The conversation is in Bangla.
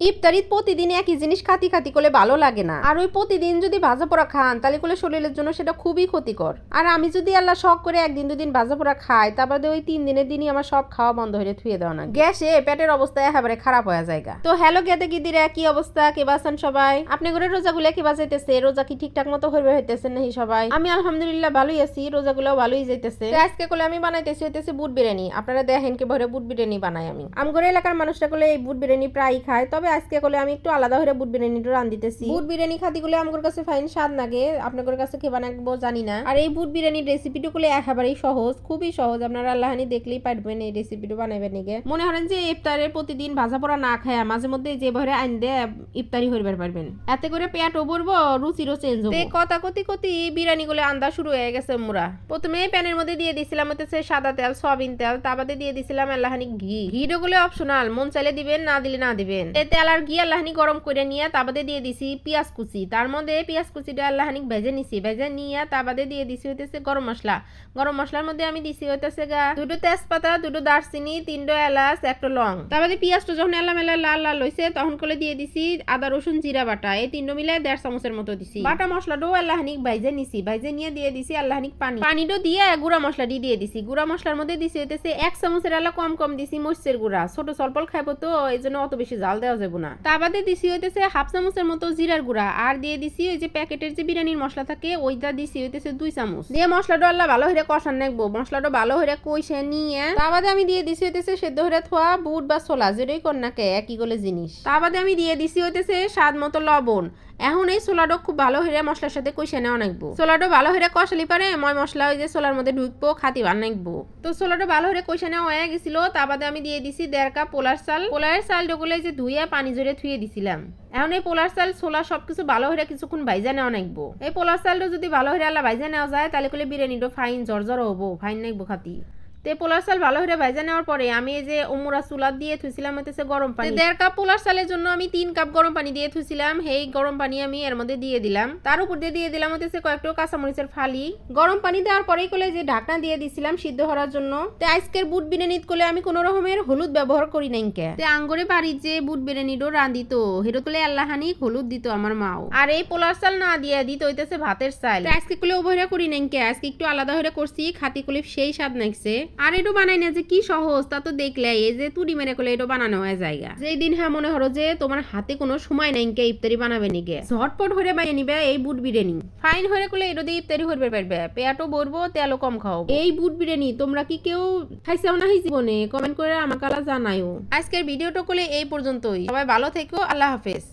ইফতারিত প্রতিদিন একই জিনিস খাতি খাতি করলে ভালো লাগে না। আর ওই প্রতিদিন যদি ভাজা পোড়া খান, তাহলে করলে শরীরের জন্য সেটা খুবই ক্ষতিকর। আর আমি যদি আল্লাহ শখ করে একদিন দুদিন ভাজা পোড়া খাই তারপরে ওই তিন দিনের দিনই আমার সব খাওয়া বন্ধ হয়ে থুয়ে দেওয়া না গ্যাসে পেটের অবস্থা একেবারে খারাপ হয়ে জায়গা তো হ্যালো গেতে গিদিরা, কি অবস্থা? কে বাসন সবাই? আপনি করে রোজাগুলো কে বাজাইতেছে রোজা কি ঠিকঠাক মতো হইবে হইতেছে নাকি সবাই? আমি আলহামদুলিল্লাহ ভালোই আছি রোজাগুলো ভালোই যাইতেছে। আজকে করলে আমি বানাইতেছি হইতেছে বুট বিরিয়ানি। আপনারা দেখেন কে ভরে বুট বিরিয়ানি বানাই আমি। আমগরে এলাকার মানুষটা করলে এই বুট বিরিয়ানি প্রায় খায়, তবে আজকে করলে আমি একটু আলাদা হয়ে বুট বিরিয়ানিটা রান দিতেছি। বুট বিরিয়ানি খাতি গুলো আমার কাছে ফাইন স্বাদ লাগে আপনাদের কাছে কে বানাবো জানি না। আর এই বুট বিরিয়ানির রেসিপিটা করলে একেবারেই সহজ খুবই সহজ। আপনারা আল্লাহানি দেখলেই পারবেন এই রেসিপিটা বানাবেন নিগে মনে করেন যে ইফতারের প্রতিদিন ভাজা পোড়া না খায় মাঝে মধ্যে যে ভরে আইন ইফতারি হইবার পারবেন। এতে করে পেটও ভরবো রুচিরও চেঞ্জ হবে। কথা কতি কতি বিরিয়ানি গুলো আন্দা শুরু হয়ে গেছে মুরা। প্রথমে প্যানের মধ্যে দিয়ে দিছিলাম হচ্ছে সাদা তেল সয়াবিন তেল তারপরে দিয়ে দিছিলাম আল্লাহানি ঘি। ঘিটা গুলো অপশনাল মন চাইলে দিবেন না দিলে না দিবেন। এই তেল আর ঘি আল্লাহানি গরম করে নিয়ে তারপরে দিয়ে দিছি পেঁয়াজ কুচি। তার মধ্যে পেঁয়াজ কুচিটা আল্লাহানি ভেজে নিছি, ভেজে নিয়ে তারপরে দিয়ে দিছি হইতেছে গরম মশলা। গরম মশলার মধ্যে আমি দিছি হইতেছে গা দুটো তেজপাতা, দুটো দারচিনি, তিনটো এলাচ, একটা লং। তারপরে পেঁয়াজটা যখন এলাম এলা লাল লাল হয়েছে তখন করে দিয়ে দিছি আদা, রসুন, জিরা বাটা। এই তিনটো মিলে দেড় চামচের মতো দিছি। বাটা মশলাটাও আল্লাহানিক ভাইজে নিছি ভাইজে নিয়ে দিয়ে দিছি আল্লাহানিক পানি। পানিটা দিয়ে গুঁড়া মশলা দিয়ে দিয়ে দিছি। গুঁড়া মশলার মধ্যে দিছি হইতেছে এক চামচের এলা কম কম দিছি মরিচের গুঁড়া। ছোট সলপল খাইবো তো এই জন্য অত বেশি জাল দেওয়া যাবে না। তা বাদে দিছি হইতেছে হাফ চামচের মতো জিরার গুঁড়া, আর দিয়ে দিছি ওই যে প্যাকেটের যে বিরিয়ানির মশলা থাকে, ওইটা দিছি হইতেছে দুই চামচ। দিয়ে মশলাটা আল্লাহ ভালো হয়ে কষান নেকবো মশলাটা ভালো হয়ে কইসে নিয়ে। তা বাদে আমি দিয়ে দিছি হইতেছে সেদ্ধ হয়ে থোয়া বুট বা ছোলা, যেটাই কন্যাকে একই গলে জিনিস। তা বাদে আমি দিয়ে দিছি হইতেছে স্বাদ মতো লবণ। এখন এই সোলাটো খুব ভালো হয়ে মশলার সাথে কষে নেওয়া নাকবো সোলাটো ভালো হয়ে কষালি পারে, মই মশলা ওই যে সোলার মধ্যে ঢুকবো, খাতি বানাইবো তো সোলাটো ভালো হয়ে কষে নেওয়া হয়ে গেছিল, তা বাদে আমি দিয়ে দিছি দেড় কাপ পোলার চাল। পোলারের চাল ডগুলো যে ধুইয়া পানি জড়ে থুয়ে দিছিলাম। এখন এই পোলার চাল, ছোলা সবকিছু ভালো হয়ে কিছুক্ষণ ভাইজা নেওয়া নাকবো এই পোলার চালটা যদি ভালো হয়ে আল্লাহ ভাইজা নেওয়া যায়, তাহলে করলে বিরিয়ানিটা ফাইন জর্জর হব, ফাইন নাকবো খাতি। তে পোলার চাল ভালো করে ভাজা নেওয়ার পরে আমি এই যে ওমরা চুলাত দিয়ে থুইছিলাম হইতেছে গরম পানি। দেড় কাপ পোলার চালের জন্য আমি তিন কাপ গরম পানি দিয়ে থুইছিলাম। সেই গরম পানি আমি এর মধ্যে দিয়ে দিলাম। তার উপর দিয়ে দিয়ে দিলাম হইতেছে কয়েকটা কাঁচামরিচের ফালি। গরম পানি দেওয়ার পরেই কোলে যে ঢাকনা দিয়ে দিছিলাম সিদ্ধ হওয়ার জন্য। তে আজকের বুট বিরিয়ানিত কোলে আমি কোনো রকমের হলুদ ব্যবহার করি নাই কে। তে আঙ্গরে বাড়ির যে বুট বিরিয়ানিটো রাঁধিত হেরো কোলে আল্লাহানি হলুদ দিত আমার মাও। আর এই পোলার চাল না দিয়ে দিত হইতেছে ভাতের চাল। আজকে কোলে অবহেলা করি নাই কে আজকে একটু আলাদা হয়ে করছি খাতি কোলে সেই স্বাদ নাইছে। আর একটু বানাই না যে কি সহজ, তা তো দেখলে, এই যে তুড়ি মেরে করলে এটা বানানো হয় জায়গা যেই দিন হ্যাঁ মনে হলো যে তোমার হাতে কোনো সময় নাই কে ইফতারি বানাবে নিকে? ঝটপট হয়ে বানিয়ে নিবে এই বুট বিরিয়ানি। ফাইন হয়ে করলে এটা দিয়ে ইফতারি হইবে পারবে পেয়াটো বলব তেলও কম খাও এই বুট বিরিয়ানি তোমরা কি কেউ খাইছাও না জীবনে? কমেন্ট করে আমাকে জানাইও আজকের ভিডিওটা করলে এই পর্যন্তই। সবাই ভালো থেকো, আল্লাহ হাফেজ।